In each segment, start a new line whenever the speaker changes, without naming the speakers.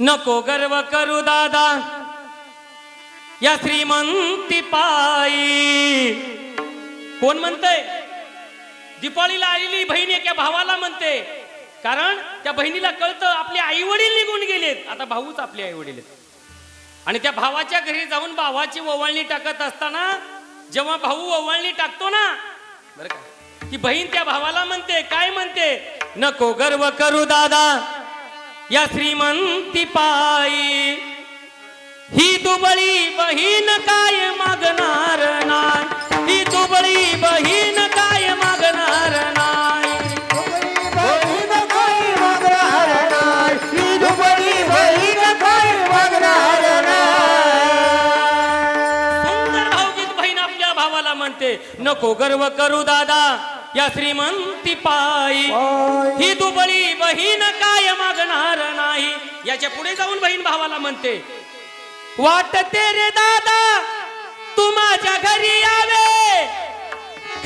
नको गर्व करू दादा. या श्रीमंती पायी. कोण म्हणतय? दीपावलीला आलेली बहीण एका भावाला म्हणते. कारण त्या बहिणीला कळतं आपले आई वडील निघून गेलेत. आता भाऊच आपले आई वडील आहेत. आणि त्या भावाच्या घरी जाऊन भावाची ओवाळणी टाकत असताना जेव्हा भाऊ ओवाळणी टाकतो ना बरं का ती बहीण त्या भावाला म्हणते काय म्हणते? नको गर्व करू दादा. या श्रीमंती पायी. ही दुबळी बहीण काय मागणार नाही? ही दुबळी बहीण काय मागणार नाही?
बहीण मागणार नाही ही दुबळी बहीण मागणार नाही
सुंदर भावगीत बहीण आपल्या भावाला म्हणते नको गर्व करू दादा या श्रीमंती पायी. ही दुबळी बहीण काय मागणार नाही. याच्यापुढे जाऊन बहीण भावाला म्हणते वाटते रे दादा तू माझ्या घरी यावे.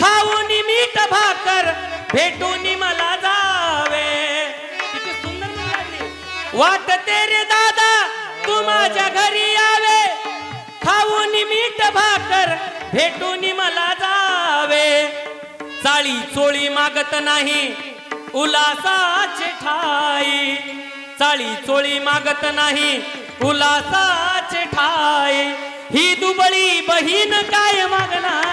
खाऊन मीठ भाकर भेटून मला जावे. किती सुंदर वाटते रे दादा तू माझ्या घरी यावे. खाऊन मीठ भाकर भेटून मला जावे. चाळी चोळी मागत नाही. उलासाचे ठाई. चाळी चोळी मागत नाही उलासाचे ठाई. ही दुबळी बहीण काय मागणार?